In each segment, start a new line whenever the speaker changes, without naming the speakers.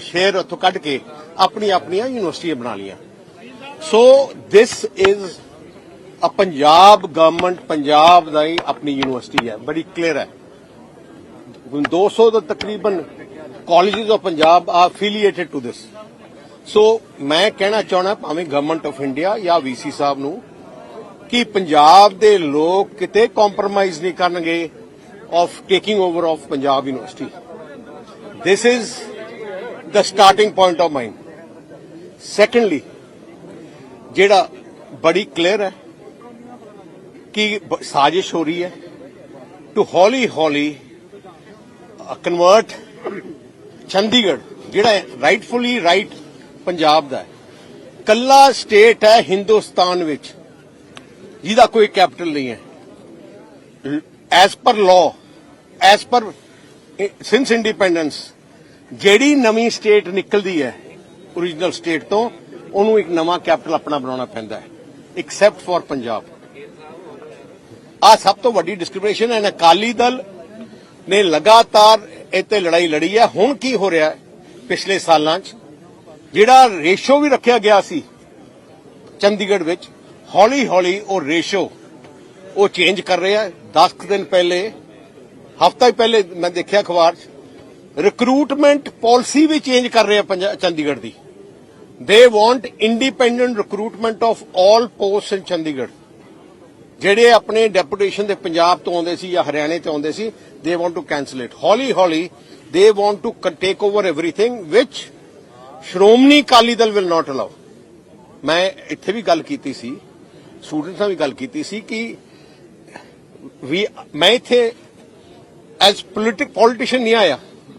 Share ਉੱਥੋਂ ਕੱਢ ਕੇ ਆਪਣੀ ਆਪਣੀਆਂ ਯੂਨੀਵਰਸਿਟੀਆਂ ਬਣਾ ਲਈਆਂ। So this is a Punjab government Punjab ਦਾ ਹੀ ਆਪਣੀ ਯੂਨੀਵਰਸਿਟੀ ਹੈ। ਬੜੀ ਕਲੀਅਰ ਹੈ। 200 ਤੋਂ ਤਕਰੀਬਨ ਕਾਲਜਸ ਆਫ ਪੰਜਾਬ ਆ ਅਫੀਲੀਏਟਡ ਟੂ ਦਿਸ ਸੋ ਮੈਂ ਕਹਿਣਾ ਚਾਹਣਾ ਭਾਵੇਂ ਗਵਰਨਮੈਂਟ ਆਫ ਇੰਡੀਆ ਜਾਂ ਵੀਸੀ ਸਾਹਿਬ ਨੂੰ ਕਿ ਪੰਜਾਬ ਦੇ ਲੋਕ ਕਿਤੇ ਕੰਪਰੋਮਾਈਜ਼ ਨਹੀਂ ਕਰਨਗੇ of taking over of Punjab university this is the starting point of mine. Secondly ਜਿਹੜਾ ਬੜੀ ਕਲੀਅਰ ਹੈ ਕਿ ਸਾਜ਼ਿਸ਼ ਹੋ ਰਹੀ ਹੈ ਟੂ ਹੌਲੀ ਹੌਲੀ ਕਨਵਰਟ ਚੰਡੀਗੜ੍ਹ ਜਿਹੜਾ ਰਾਈਟਫੁਲੀ ਰਾਈਟ ਪੰਜਾਬ ਦਾ ਹੈ ਕੱਲਾ ਸਟੇਟ ਹੈ ਹਿੰਦੁਸਤਾਨ ਵਿੱਚ ਜਿਹਦਾ ਕੋਈ ਕੈਪੀਟਲ ਨਹੀਂ ਹੈ as per law as per since independence ਜਿਹੜੀ ਨਵੀਂ ਸਟੇਟ ਨਿਕਲਦੀ ਹੈ origignal ਸਟੇਟ ਤੋਂ, ਉਹਨੂੰ ਇੱਕ ਨਵਾਂ ਕੈਪੀਟਲ ਆਪਣਾ ਬਣਾਉਣਾ ਪੈਂਦਾ ਹੈ ਐਕਸੈਪਟ ਫॉर ਪੰਜਾਬ। ਆ ਸਭ ਤੋਂ ਵੱਡੀ ਡਿਸਕ੍ਰਿਪੇਸ਼ਨ ਹੈ ਅਕਾਲੀ ਦਲ ਨੇ ਲਗਾਤਾਰ ਇੱਥੇ ਲੜਾਈ ਲੜੀ ਹੈ। ਹੁਣ ਕੀ ਹੋ ਰਿਹਾ ਹੈ, ਪਿਛਲੇ ਸਾਲਾਂ 'ਚ, ਜਿਹੜਾ ਰੇਸ਼ੋ ਵੀ ਰੱਖਿਆ ਗਿਆ ਸੀ, ਚੰਡੀਗੜ੍ਹ ਵਿੱਚ ਹੌਲੀ ਹੌਲੀ ਉਹ ਰੇਸ਼ੋ, ਉਹ ਚੇਂਜ ਕਰ ਰਿਹਾ ਹੈ। 10 ਦਿਨ ਪਹਿਲੇ, ਹਫਤਾ ਹੀ ਪਹਿਲੇ ਮੈਂ ਦੇਖਿਆ ਅਖਬਾਰ 'ਚ ਰਿਕਰੂਟਮੈਂਟ ਪਾਲਿਸੀ ਵੀ ਚੇਂਜ ਕਰ ਰਿਹਾ ਪੰਜਾ- ਚੰਡੀਗੜ੍ਹ ਦੀ। They want independent recruitment of 올 post in Chandigarh. ਜਿਹੜੇ ਆਪਣੇ ਡੈਪੂਟੇਸ਼ਨ ਦੇ ਪੰਜਾਬ ਤੋਂ ਆਉਂਦੇ ਸੀ ਜਾਂ ਹਰਿਆਣੇ ਤੋਂ ਆਉਂਦੇ ਸੀ ਦੇ ਵਾਂਟ ਟੂ ਕੈਨਸਲ ਇਟ ਹੌਲੀ ਹੌਲੀ they want to take over everything which Shiromani Akali Dal will not allow ਮੈਂ ਇੱਥੇ ਵੀ ਗੱਲ ਕੀਤੀ ਸੀ, ਸਟੂਡੈਂਟਸ ਨਾਲ ਵੀ ਗੱਲ ਕੀਤੀ ਸੀ ਕਿ ਵੀ ਮੈਂ ਇੱਥੇ ਐਜ਼ ਪੋਲਿਟਿਕ ਪੋਲੀਟੀਸ਼ੀਅਨ ਨਹੀਂ ਆਇਆ।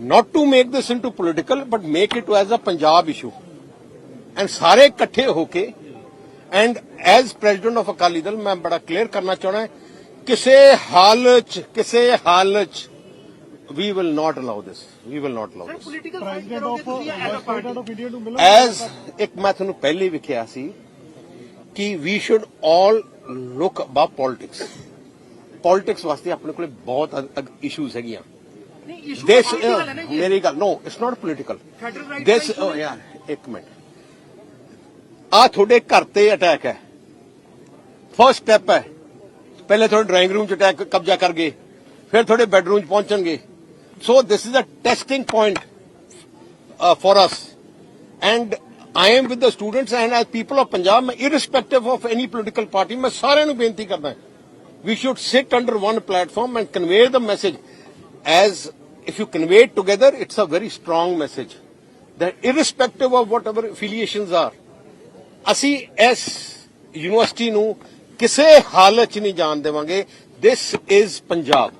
not to make this into political but make it as a punjab issue. And ਸਾਰੇ ਇਕੱਠੇ ਹੋ ਕੇ and as president of Akali Dal ਮੈਂ ਬੜਾ ਕਲੀਅਰ ਕਰਨਾ ਚਾਹਣਾ ਕਿਸੇ ਹਾਲ ਚ ਕਿਸੇ ਹਾਲ ਚ we will not allow this. We will not allow this.
As
ਇੱਕ ਮੈਂ ਤੁਹਾਨੂੰ ਪਹਿਲੇ ਵੀ ਕਿਹਾ ਸੀ ਕਿ we should all look above politics politics ਵਾਸਤੇ ਆਪਣੇ ਕੋਲੇ ਬਹੁਤ ਇਸ਼ੂਜ਼ ਹੈਗੀਆਂ this ਮੇਰੀ ਗੱਲ no it's not political this
ਦਾ
oh yeah ਇੱਕ ਮਿੰਟ ਆ ਤੁਹਾਡੇ ਘਰ ਤੇ ਅਟੈਕ ਹੈ ਫਰਸਟ ਸਟੈਪ ਹੈ ਪਹਿਲੇ ਤੁਹਾਡੇ ਡਰਾਇੰਗ ਰੂਮ ਚ ਅਟੈਕ ਕਬਜ਼ਾ ਕਰ ਗਏ ਫਿਰ ਤੁਹਾਡੇ ਬੈਡਰੂਮ ਚ ਪਹੁੰਚਣਗੇ so this is a testing point for us and I am with the students and as people of Punjab ਮੈਂ irrespective of any political party ਮੈਂ ਸਾਰਿਆਂ ਨੂੰ ਬੇਨਤੀ ਕਰਦਾ we should sit under one platform and convey the message as if you convey it together it's a very strong message that irrespective of whatever affiliations are ਅਸੀਂ ਇਸ university ਨੂੰ ਕਿਸੇ ਹਾਲਤ 'ਚ ਨਹੀਂ ਜਾਣ ਦੇਵਾਂਗੇ this is Punjab
Mann Sahib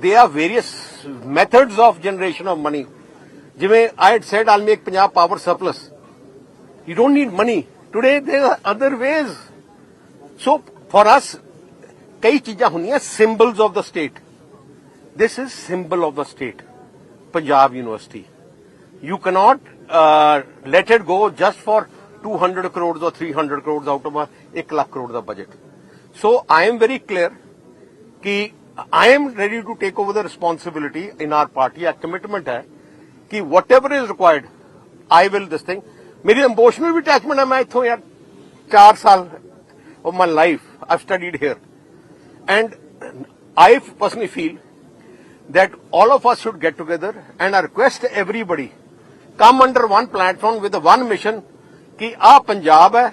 they are various methods of generation of money ਜਿਵੇਂ I had said all make Punjab power surplus you don't need money today there are other ways so for us ਕਈ ਚੀਜ਼ਾਂ ਹੁੰਦੀਆਂ symbols of the state this is symbol of the state punjab university you cannot uh, let it go just for 200 crores or 300 crores out of a 1 lakh crore ਦਾ budget so i am very clear ਕਿ i am ready to take over the responsibility in our party our commitment ਹੈ ਕਿ whatever is required i will this thing ਮੇਰੀ emotional ਵੀ attachment ਹੈ ਮੈਂ ਇੱਥੋਂ ਯਾਰ 4 ਸਾਲ of my life i've studied here and i personally feel that all of us should get together and I request everybody come under one platform with one mission ਕਿ ਆ ਪੰਜਾਬ ਹੈ